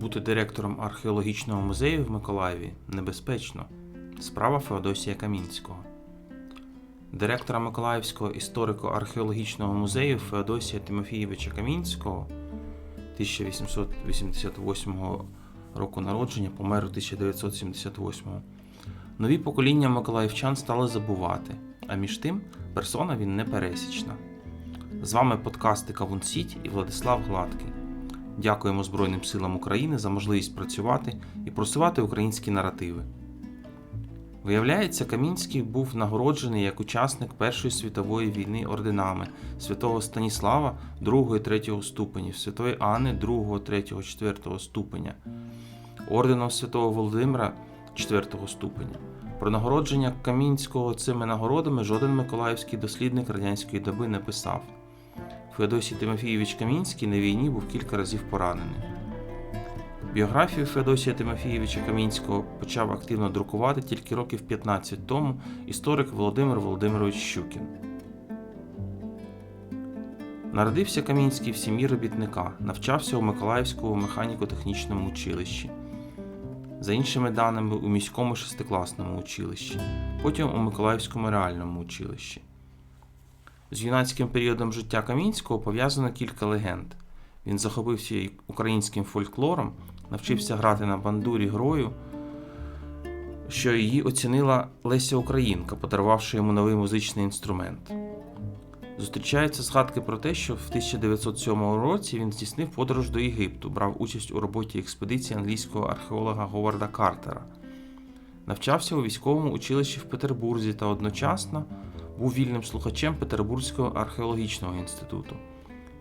Бути директором археологічного музею в Миколаєві небезпечно. Справа Феодосія Камінського. Директора Миколаївського історико-археологічного музею Феодосія Тимофійовича Камінського 1888 року народження, помер у 1978. Нові покоління миколаївчан стали забувати, а між тим персона він непересічна. З вами подкасти Кавун Сіті і Владислав Гладкий. Дякуємо Збройним силам України за можливість працювати і просувати українські наративи. Виявляється, Камінський був нагороджений як учасник Першої світової війни орденами святого Станіслава 2 3 ступенів, святої Анни 2, 3, 4 ступеня, орденом святого Володимира 4 ступеня. Про нагородження Камінського цими нагородами жоден миколаївський дослідник радянської доби не писав. Феодосій Тимофійович Камінський на війні був кілька разів поранений. Біографію Феодосія Тимофійовича Камінського почав активно друкувати тільки років 15 тому історик Володимир Володимирович Щукін. Народився Камінський в сім'ї робітника, навчався у Миколаївському механіко-технічному училищі. За іншими даними, у міському шестикласному училищі, потім у Миколаївському реальному училищі. З юнацьким періодом життя Камінського пов'язано кілька легенд. Він захопився українським фольклором, навчився грати на бандурі грою, що її оцінила Леся Українка, подарувавши йому новий музичний інструмент. Зустрічаються згадки про те, що в 1907 році він здійснив подорож до Єгипту, брав участь у роботі експедиції англійського археолога Говарда Картера, навчався у військовому училищі в Петербурзі та одночасно був вільним слухачем Петербурзького археологічного інституту.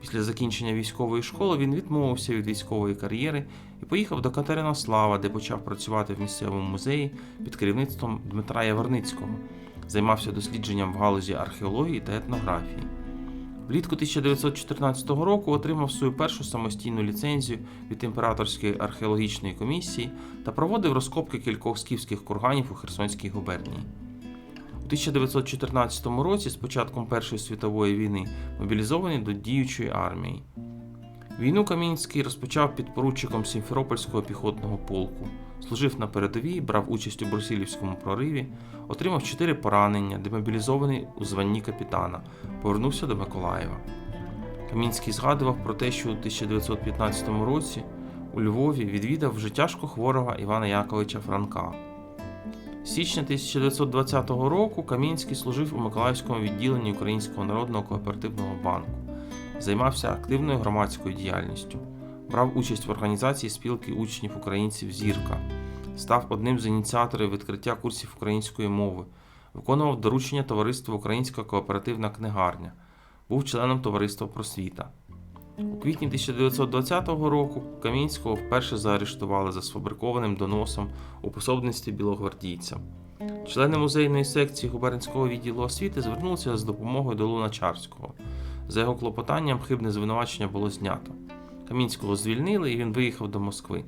Після закінчення військової школи він відмовився від військової кар'єри і поїхав до Катеринослава, де почав працювати в місцевому музеї під керівництвом Дмитра Яворницького, займався дослідженням в галузі археології та етнографії. Влітку 1914 року отримав свою першу самостійну ліцензію від імператорської археологічної комісії та проводив розкопки кількох скіфських курганів у Херсонській губернії. У 1914 році, з початком Першої світової війни, мобілізований до діючої армії. Війну Камінський розпочав під поручиком Сімферопольського піхотного полку, служив на передовій, брав участь у Брусилівському прориві, отримав чотири поранення, демобілізований у званні капітана, повернувся до Миколаєва. Камінський згадував про те, що у 1915 році у Львові відвідав вже тяжко хворого Івана Яковича Франка. Січня 1920 року Камінський служив у Миколаївському відділенні Українського народного кооперативного банку, займався активною громадською діяльністю, брав участь в організації спілки учнів українців Зірка, став одним з ініціаторів відкриття курсів української мови, виконував доручення Товариства Українська кооперативна книгарня, був членом Товариства Просвіта. У квітні 1920 року Камінського вперше заарештували за сфабрикованим доносом у пособництві білогвардійця. Члени музейної секції губернського відділу освіти звернулися з допомогою до Луначарського. За його клопотанням хибне звинувачення було знято. Камінського звільнили і він виїхав до Москви.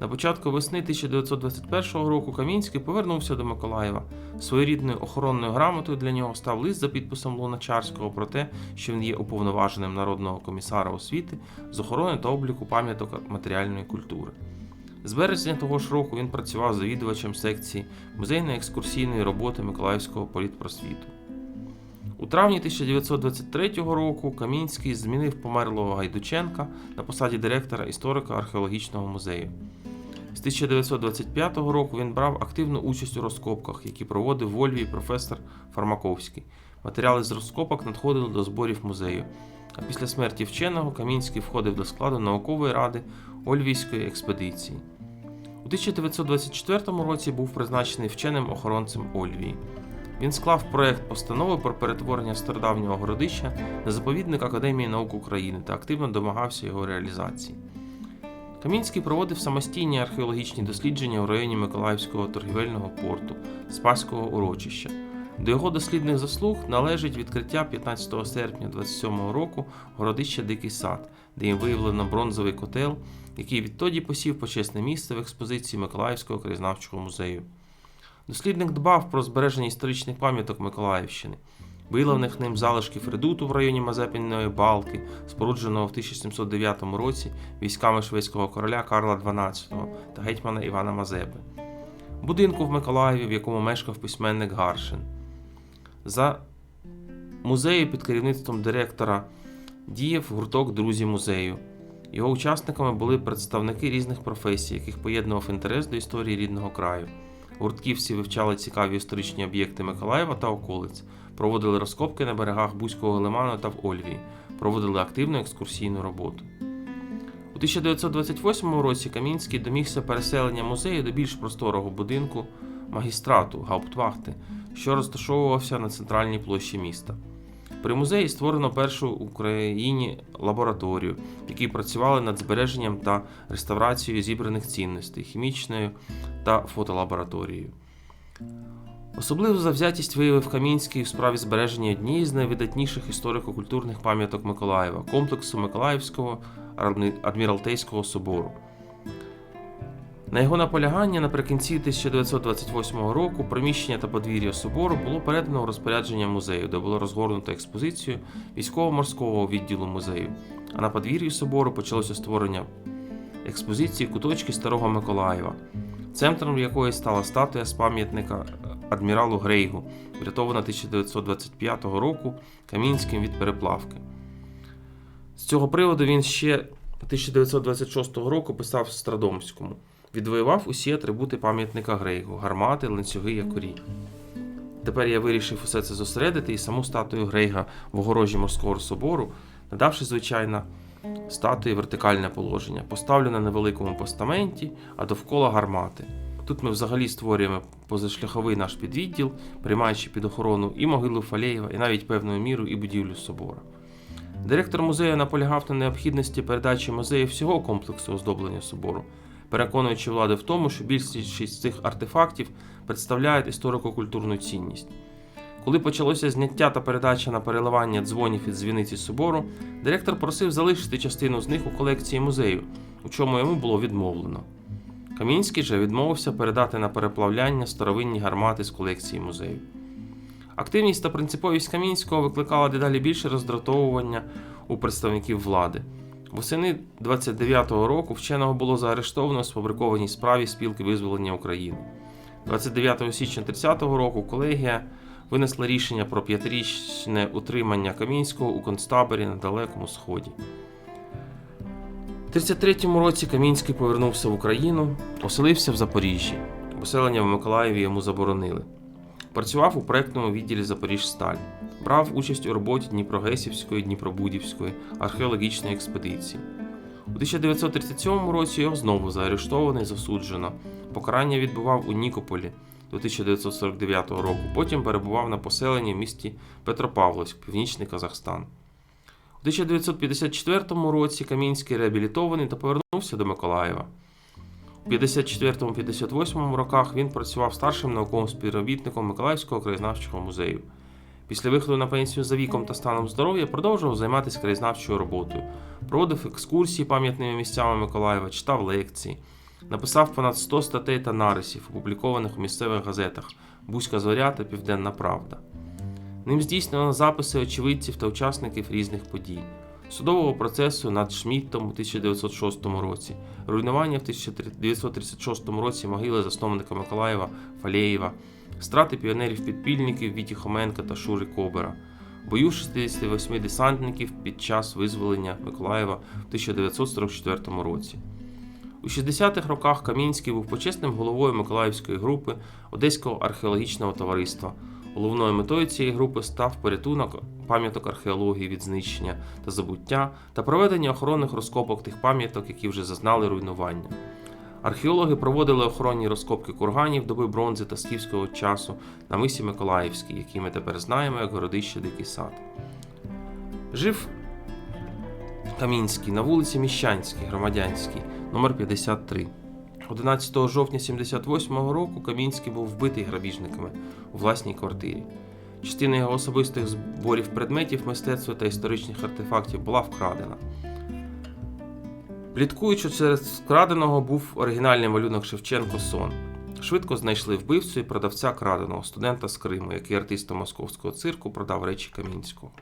На початку весни 1921 року Камінський повернувся до Миколаєва. Своєрідною охоронною грамотою для нього став лист за підписом Луначарського про те, що він є уповноваженим народного комісара освіти з охорони та обліку пам'яток матеріальної культури. З березня того ж року він працював завідувачем секції музейної екскурсійної роботи Миколаївського політпросвіту. У травні 1923 року Камінський змінив померлого Гайдученка на посаді директора історико-археологічного музею. З 1925 року він брав активну участь у розкопках, які проводив в Ольві професор Фармаковський. Матеріали з розкопок надходили до зборів музею. А після смерті вченого Камінський входив до складу наукової ради Ольвійської експедиції. У 1924 році був призначений вченим охоронцем Ольвії. Він склав проект постанови про перетворення стародавнього городища на заповідник Академії наук України та активно домагався його реалізації. Камінський проводив самостійні археологічні дослідження у районі Миколаївського торгівельного порту, Спаського урочища. До його дослідних заслуг належить відкриття 15 серпня 27 року городища Дикий Сад, де їм виявлено бронзовий котел, який відтоді посів почесне місце в експозиції Миколаївського краєзнавчого музею. Дослідник дбав про збереження історичних пам'яток Миколаївщини. Виявлених ним залишків редуту в районі Мазепіної балки, спорудженого в 1709 році військами шведського короля Карла XII та гетьмана Івана Мазепи, будинку в Миколаєві, в якому мешкав письменник Гаршин. За музею під керівництвом директора діяв гурток Друзі музею. Його учасниками були представники різних професій, яких поєднував інтерес до історії рідного краю. Гуртківці вивчали цікаві історичні об'єкти Миколаєва та околиць, проводили розкопки на берегах Бузького лиману та в Ольвії, проводили активну екскурсійну роботу. У 1928 році Камінський домігся переселення музею до більш просторого будинку магістрату Гауптвахти, що розташовувався на центральній площі міста. При музеї створено першу в Україні лабораторію, в якій працювали над збереженням та реставрацією зібраних цінностей, хімічною та фотолабораторією. Особливу завзятість виявив Камінський у справі збереження однієї з найвидатніших історико-культурних пам'яток Миколаєва комплексу Миколаївського Адміралтейського собору. На його наполягання наприкінці 1928 року приміщення та подвір'я собору було передано у розпорядження музею, де було розгорнуто експозицію військово-морського відділу музею. А на подвір'ї собору почалося створення експозиції куточки Старого Миколаєва, центром якої стала статуя з пам'ятника адміралу Грейгу, врятована 1925 року Камінським від переплавки. З цього приводу він ще 1926 року писав Страдомському. Відвоював усі атрибути пам'ятника Грейгу, гармати, ланцюги, якорі. Тепер я вирішив усе це зосередити і саму статую Грейга в огорожі морського собору, надавши, звичайно, статуї вертикальне положення, поставлю на невеликому постаменті, а довкола гармати. Тут ми взагалі створюємо позашляховий наш підвідділ, приймаючи під охорону і могилу Фалєєва, і навіть певною міру і будівлю собора. Директор музею наполягав на необхідності передачі музею всього комплексу оздоблення собору, переконуючи влади в тому, що більшість цих артефактів представляють історико-культурну цінність. Коли почалося зняття та передача на переливання дзвонів із дзвіниці собору, директор просив залишити частину з них у колекції музею, у чому йому було відмовлено. Камінський же відмовився передати на переплавляння старовинні гармати з колекції музею. Активність та принциповість Камінського викликала дедалі більше роздратовування у представників влади. Восени 29-го року вченого було заарештовано в сфабрикованій справі спілки визволення України. 29 січня 30-го року колегія винесла рішення про п'ятирічне утримання Камінського у концтаборі на Далекому Сході. У 33-му році Камінський повернувся в Україну, оселився в Запоріжжі. Поселення в Миколаєві йому заборонили. Працював у проектному відділі Запоріжсталь, брав участь у роботі Дніпрогесівської, Дніпробудівської археологічної експедиції. У 1937 році його знову заарештовано і засуджено. Покарання відбував у Нікополі до 1949 року. Потім перебував на поселенні в місті Петропавловськ, Північний Казахстан. У 1954 році Камінський реабілітований та повернувся до Миколаєва. У 54-58 роках він працював старшим науковим співробітником Миколаївського краєзнавчого музею. Після виходу на пенсію за віком та станом здоров'я продовжував займатися краєзнавчою роботою, проводив екскурсії пам'ятними місцями Миколаєва, читав лекції, написав понад 100 статей та нарисів, опублікованих у місцевих газетах Бузька зоря та Південна Правда. Ним здійснено записи очевидців та учасників різних подій. Судового процесу над Шмідтом у 1906 році, руйнування в 1936 році могили засновника Миколаєва Фалєєва, страти піонерів-підпільників Віті Хоменка та Шури Кобера, бою 68 десантників під час визволення Миколаєва в 1944 році. У 60-х роках Камінський був почесним головою Миколаївської групи Одеського археологічного товариства. Головною метою цієї групи став порятунок пам'яток археології від знищення та забуття та проведення охоронних розкопок тих пам'яток, які вже зазнали руйнування. Археологи проводили охоронні розкопки курганів доби бронзи та скіфського часу на мисі Миколаївській, який ми тепер знаємо як городище Дикий Сад. Жив Камінський на вулиці Міщанській, Громадянській, номер 53. 11 жовтня 78-го року Камінський був вбитий грабіжниками у власній квартирі. Частина його особистих зборів предметів мистецтва та історичних артефактів була вкрадена. Пліткуючи через вкраденого був оригінальний малюнок Шевченко Сон. Швидко знайшли вбивцю і продавця краденого студента з Криму, який артиста московського цирку продав речі Камінського.